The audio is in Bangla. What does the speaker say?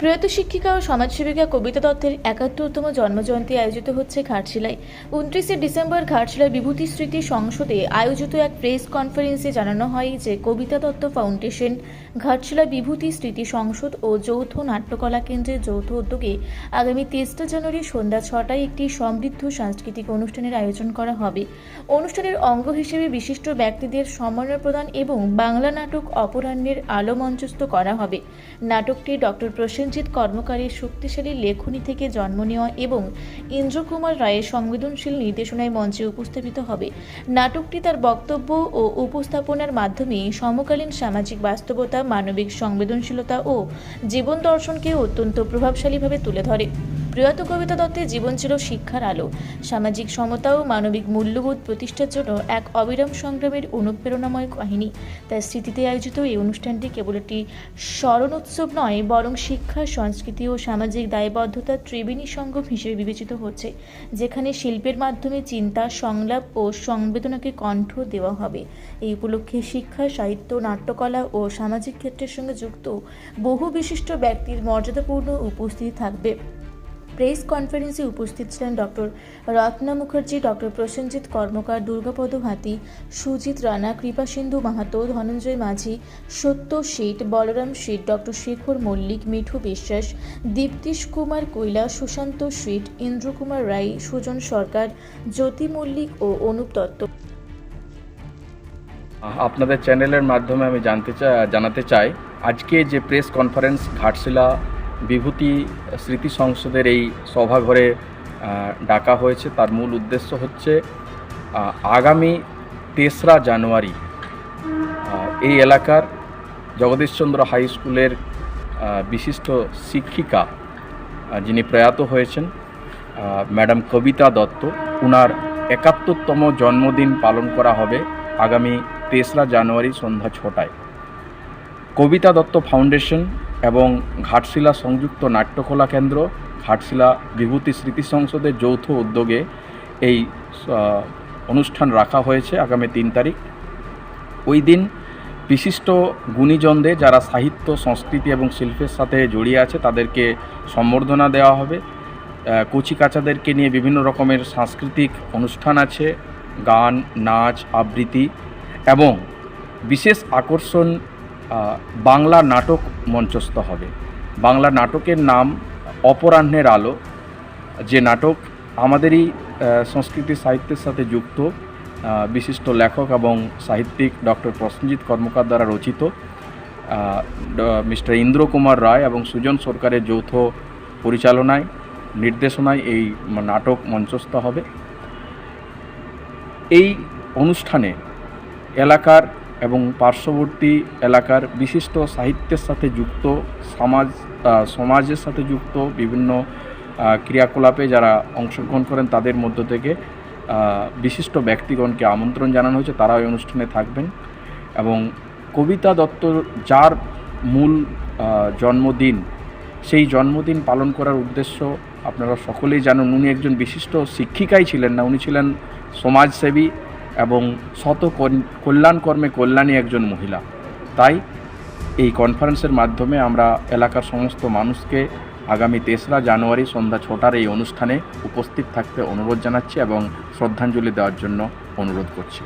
প্রয়াত শিক্ষিকা ও সমাজসেবিকা কবিতা দত্তের একাত্তরতম জন্মজয়ন্তী আয়োজিত হচ্ছে ঘাটশিলায়। উনত্রিশে ডিসেম্বর ঘাটশিলার বিভূতি স্মৃতি সংসদে আয়োজিত এক প্রেস কনফারেন্সে জানানো হয় যে কবিতা দত্ত ফাউন্ডেশন, ঘাটশিলা বিভূতি স্মৃতি সংসদ ও যৌথ নাট্যকলা কেন্দ্রের যৌথ উদ্যোগে আগামী তেইশটা জানুয়ারি সন্ধ্যা ছটায় একটি সমৃদ্ধ সাংস্কৃতিক অনুষ্ঠানের আয়োজন করা হবে। অনুষ্ঠানের অঙ্গ হিসেবে বিশিষ্ট ব্যক্তিদের সম্মাননা প্রদান এবং বাংলা নাটক অপরাহ্নের আলো মঞ্চস্থ করা হবে। নাটকটি ডক্টর প্রসেনজিৎ কর্মকারের শক্তিশালী লেখনী থেকে জন্ম নেওয়া এবং ইন্দ্রকুমার রায়ের সংবেদনশীল নির্দেশনায় মঞ্চে উপস্থাপিত হবে। নাটকটি তার বক্তব্য ও উপস্থাপনার মাধ্যমে সমকালীন সামাজিক বাস্তবতা, মানবিক সংবেদনশীলতা ও জীবন দর্শনকে অত্যন্ত প্রভাবশালীভাবে তুলে ধরে। প্রয়াত কবিতা দত্তের জীবন ছিল শিক্ষার আলো। সামাজিক সমতা ও মানবিক মূল্যবোধ প্রতিষ্ঠার জন্য এক অবিরাম সংগ্রামের অনুপ্রেরণাময় কাহিনী। তার স্মৃতিতে আয়োজিত এই অনুষ্ঠানটি কেবল একটি স্মরণোৎসব নয়, বরং শিক্ষা, সংস্কৃতি ও সামাজিক দায়বদ্ধতার ত্রিবেণী সঙ্গম হিসেবে বিবেচিত হচ্ছে, যেখানে শিল্পের মাধ্যমে চিন্তা, সংলাপ ও সংবেদনাকে কণ্ঠ দেওয়া হবে। এই উপলক্ষে শিক্ষা, সাহিত্য, নাট্যকলা ও সামাজিক ক্ষেত্রের সঙ্গে যুক্ত বহু বিশিষ্ট ব্যক্তির মর্যাদাপূর্ণ উপস্থিতি থাকবে। প্রেস কনফারেন্সে উপস্থিত ছিলেন doctor Ratna Mukherjee, doctor Prasenjit Karmakar, Durgapada Hati Sujit Rana Kripasindhu Mahato, Dhananjay Majhi, Satya Sheth, Balaram Sheth, doctor Shekhar Mallick, Mithu Biswas, Diptish Kumar কৈলা, সুশান্ত শেঠ, ইন্দ্রকুমার রায়, সুজন সরকার, জ্যোতি মল্লিক ও অনুপ দত্ত। আপনাদের চ্যানেলের মাধ্যমে আমি জানতে চাই, জানাতে চাই, আজকে যে প্রেস কনফারেন্স ঘাটশিলা বিভূতি স্মৃতি সংসদের এই সভাঘরে ডাকা হয়েছে। তার মূল উদ্দেশ্য হচ্ছে আগামী তেসরা জানুয়ারি এই এলাকার জগদীশচন্দ্র হাই স্কুলের বিশিষ্ট শিক্ষিকা যিনি প্রয়াত হয়েছেন ম্যাডাম কবিতা দত্ত। ওনার একাত্তরতম জন্মদিন পালন করা হবে আগামী তেসরা জানুয়ারি সন্ধ্যা ছটায়। কবিতা দত্ত ফাউন্ডেশন এবং ঘাটশিলা সংযুক্ত নাট্যকলা কেন্দ্র, ঘাটশিলা বিভূতি স্মৃতি সংসদের যৌথ উদ্যোগে এই অনুষ্ঠান রাখা হয়েছে আগামী তিন তারিখ। ওই দিন বিশিষ্ট গুণীজনদের যারা সাহিত্য, সংস্কৃতি এবং শিল্পের সাথে জড়িয়ে আছে তাদেরকে সম্বর্ধনা দেওয়া হবে। কচিকাচাদেরকে নিয়ে বিভিন্ন রকমের সাংস্কৃতিক অনুষ্ঠান আছে, গান, নাচ, আবৃত্তি এবং বিশেষ আকর্ষণ বাংলা নাটক মঞ্চস্থ হবে। বাংলা নাটকের নাম অপরাহ্নের আলো। যে নাটক আমাদেরই সংস্কৃতি সাহিত্যের সাথে যুক্ত বিশিষ্ট লেখক এবং সাহিত্যিক ডক্টর প্রসেনজিৎ কর্মকার দ্বারা রচিত মিস্টার ইন্দ্র কুমার রায় এবং সুজন সরকারের যৌথ পরিচালনায়, নির্দেশনায় এই নাটক মঞ্চস্থ হবে। এই অনুষ্ঠানে এলাকার এবং পার্শ্ববর্তী এলাকার বিশিষ্ট সাহিত্যের সাথে যুক্ত, সমাজ সমাজের সাথে যুক্ত বিভিন্ন ক্রিয়াকলাপে যারা অংশগ্রহণ করেন তাদের মধ্য থেকে বিশিষ্ট ব্যক্তিগণকে আমন্ত্রণ জানানো হয়েছে, তারা ওই অনুষ্ঠানে থাকবেন। এবং কবিতা দত্ত যার মূল জন্মদিন, সেই জন্মদিন পালন করার উদ্দেশ্য আপনারা সকলেই জানেন। উনি একজন বিশিষ্ট শিক্ষিকাই ছিলেন না, উনি ছিলেন সমাজসেবী। এবং শত কল্যাণকর্মে কল্যাণী একজন মহিলা। তাই এই কনফারেন্সের মাধ্যমে আমরা এলাকার সমস্ত মানুষকে আগামী তেসরা জানুয়ারি সন্ধ্যা ছটার এই অনুষ্ঠানে উপস্থিত থাকতে অনুরোধ জানাচ্ছি এবং শ্রদ্ধাঞ্জলি দেওয়ার জন্য অনুরোধ করছি।